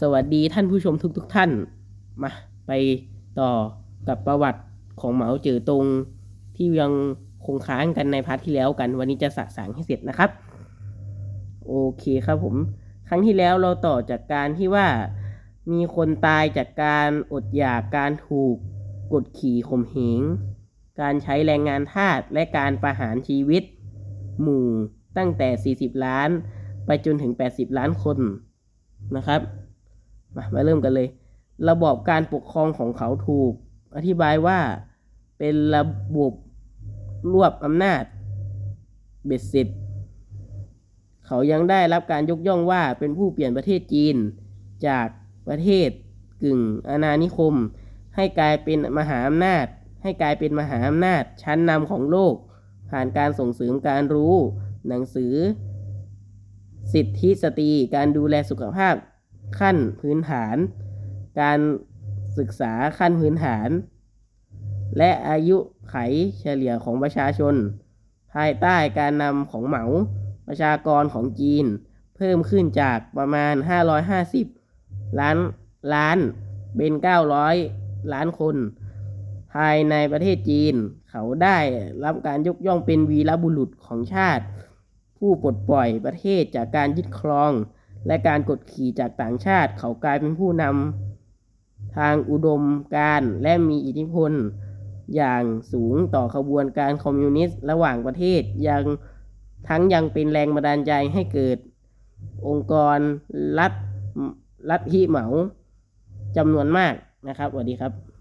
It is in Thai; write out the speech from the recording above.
สวัสดีท่านผู้ชมทุกๆทท่าน มาไปต่อกับประวัติของเหมาเจ๋อตงที่ยังคงค้างกันในพาร์ทที่แล้วกัน วันนี้จะสะสางให้เสร็จนะครับ โอเคครับผม ครั้งที่แล้วเราต่อจากการที่ว่ามีคนตายจากการอดอยากการถูกกดขี่ข่มเหงการใช้แรงงานทาสและการประหารชีวิต หมู่ตั้งแต่ 40 ล้าน ไปจนถึง 80 ล้านคนนะครับ มามาเริ่มกันเลย ระบอบการปกครองของเขาถูก อธิบายว่าเป็นระบบรวบอำนาจ เบ็ดเสร็จ เขายังได้รับการยกย่องว่าเป็นผู้เปลี่ยนประเทศจีน จากประเทศกึ่งอาณานิคม ให้กลายเป็นมหาอำนาจ ให้กลายเป็นมหาอำนาจ ชั้นนำของโลก ผ่านการส่งเสริมการรู้ หนังสือ สิทธิสตรีการดูแลสุขภาพ ขั้นพื้นฐาน การศึกษาขั้นพื้นฐาน และอายุไขเฉลี่ยของประชาชน ภายใต้การนำของเหมาประชากรของจีน เพิ่มขึ้นจากประมาณ 550 ล้านล้านเป็น 900 ล้านคน ภายในประเทศจีน เขาได้รับการยกย่องเป็นวีรบุรุษของชาติ ผู้ปลดปล่อยประเทศจากการยึดครอง และการกดขี่จากต่างชาติ เขากลายเป็นผู้นำทางอุดมการและมีอิทธิพล อย่างสูงต่อขบวนการคอมมิวนิสต์ระหว่างประเทศยังทั้งยังเป็นแรงบันดาลใจให้เกิด องค์กรรัฐรัฐฮิเหมาจำนวนมากนะครับสวัสดีครับ